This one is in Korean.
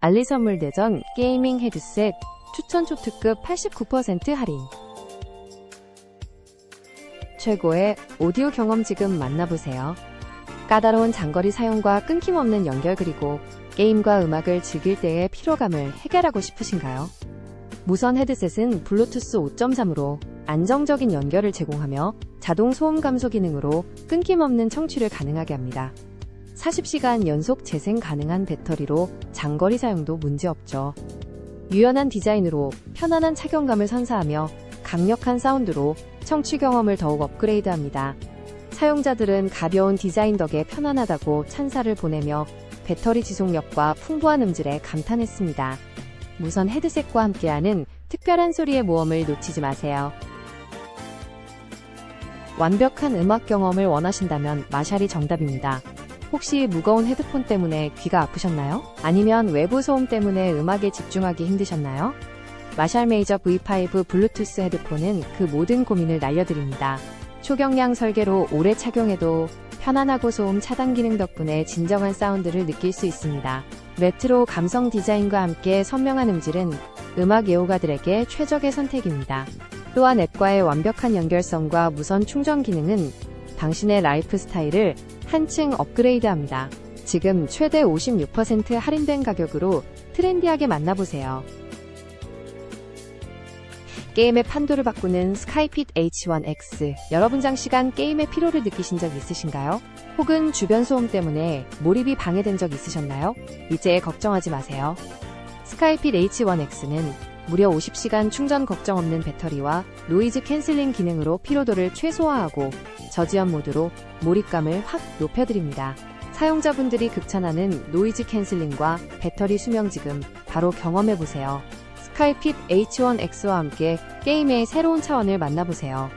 알리 선물 대전 게이밍 헤드셋 추천 초특급 89% 할인. 최고의 오디오 경험 지금 만나보세요. 까다로운 장거리 사용과 끊김없는 연결 그리고 게임과 음악을 즐길 때의 피로감을 해결하고 싶으신가요? 무선 헤드셋은 블루투스 5.3으로 안정적인 연결을 제공하며 자동 소음 감소 기능으로 끊김없는 청취를 가능하게 합니다. 40시간 연속 재생 가능한 배터리로 장거리 사용도 문제없죠. 유연한 디자인으로 편안한 착용감을 선사하며 강력한 사운드로 청취 경험을 더욱 업그레이드합니다. 사용자들은 가벼운 디자인 덕에 편안하다고 찬사를 보내며 배터리 지속력과 풍부한 음질에 감탄했습니다. 무선 헤드셋과 함께하는 특별한 소리의 모험을 놓치지 마세요. 완벽한 음악 경험을 원하신다면 마샬이 정답입니다. 혹시 무거운 헤드폰 때문에 귀가 아프셨나요? 아니면 외부 소음 때문에 음악에 집중하기 힘드셨나요? 마샬 메이저 V5 블루투스 헤드폰은 그 모든 고민을 날려드립니다. 초경량 설계로 오래 착용해도 편안하고 소음 차단 기능 덕분에 진정한 사운드를 느낄 수 있습니다. 레트로 감성 디자인과 함께 선명한 음질은 음악 애호가들에게 최적의 선택입니다. 또한 앱과의 완벽한 연결성과 무선 충전 기능은 당신의 라이프 스타일을 한층 업그레이드합니다. 지금 최대 56% 할인된 가격으로 트렌디하게 만나보세요. 게임의 판도를 바꾸는 스카이핏 H1X. 여러분 장시간 게임의 피로를 느끼신 적 있으신가요? 혹은 주변 소음 때문에 몰입이 방해된 적 있으셨나요? 이제 걱정하지 마세요. 스카이핏 H1X는 무려 50시간 충전 걱정 없는 배터리와 노이즈 캔슬링 기능으로 피로도를 최소화하고 저지연 모드로 몰입감을 확 높여드립니다. 사용자분들이 극찬하는 노이즈 캔슬링과 배터리 수명 지금 바로 경험해보세요. 스카이핏 H1X와 함께 게임의 새로운 차원을 만나보세요.